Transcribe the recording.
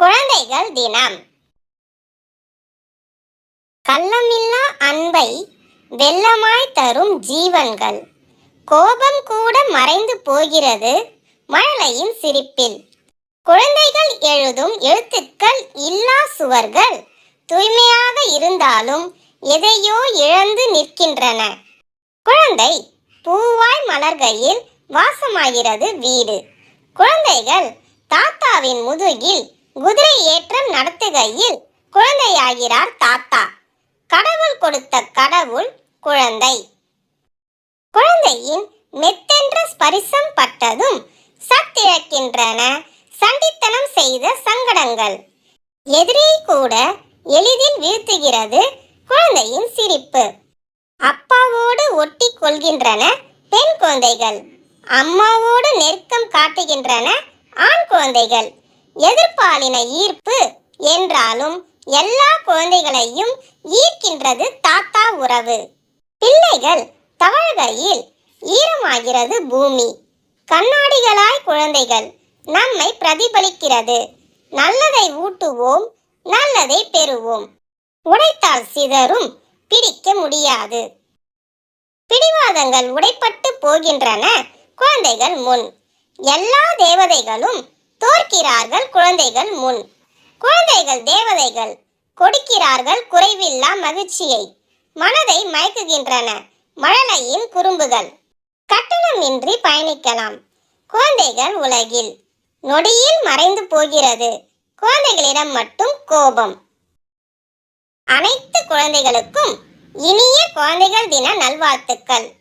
குழந்தைகள் தினம். கள்ளமில்லா அன்பை வெள்ளமாய் தரும் ஜீவன்கள். கோபம் கூட மறைந்து போகிறது மழலையின் சிரிப்பில். குழந்தைகள் எழுதும் எழுத்துக்கள் இல்லா சுவர்கள். தூய்மையாக இருந்தாலும் எதையோ இழந்து நிற்கின்றன. குழந்தை பூவாய் மலர்கையில் வாசமாகிறது வீடு. குழந்தைகள் தாத்தாவின் முதுகில் குதிரை ஏற்றம் நடத்துகையில் குழந்தையாகிறார் தாத்தா. கடவுள் கொடுத்த கடவுள் குழந்தை. குழந்தையின் மெத்தென்ற ஸ்பரிசம் பட்டதும் சத்திழக்கின்றன சண்டித்தனம் செய்த சங்கடங்கள். எதிரே கூட எளிதில் வீழ்த்துகிறது குழந்தையின் சிரிப்பு. அப்பாவோடு ஒட்டி கொள்கின்றன பெண் குழந்தைகள். அம்மாவோடு நெருக்கம் காட்டுகின்றன ஆண் குழந்தைகள். எதிர்பாலின ஈர்ப்பு என்றாலும் எல்லா குழந்தைகளையும் ஈர்க்கின்றது தாத்தா உறவு. பிள்ளைகள் தவழ்கையில் ஈரமாகிறது பூமி. கண்ணாடிகளாய் குழந்தைகள் நம்மை பிரதிபலிக்கிறது. நல்லதை ஊட்டுவோம் நல்லதை பெறுவோம். உடைத்தால் சிதறும் பிடிக்க முடியாது. பிடிவாதங்கள் உடைப்பட்டு போகின்றன குழந்தைகள் முன். எல்லா தேவதைகளும் தோற்கிறார்கள் குழந்தைகள் முன். குழந்தைகள் தேவதைகள் கொடுக்கிறார்கள் குறைவில்லா மகிழ்ச்சியை. மனதை மயக்குகின்றன. மழலையின் குறும்புகள். கட்டணமின்றி பயணிக்கலாம். குழந்தைகள் உலகில். நொடியில் மறைந்து போகிறது. குழந்தைகளிடம் மட்டும் கோபம். அனைத்து குழந்தைகளுக்கும் இனிய குழந்தைகள் தின நல்வாழ்த்துக்கள்.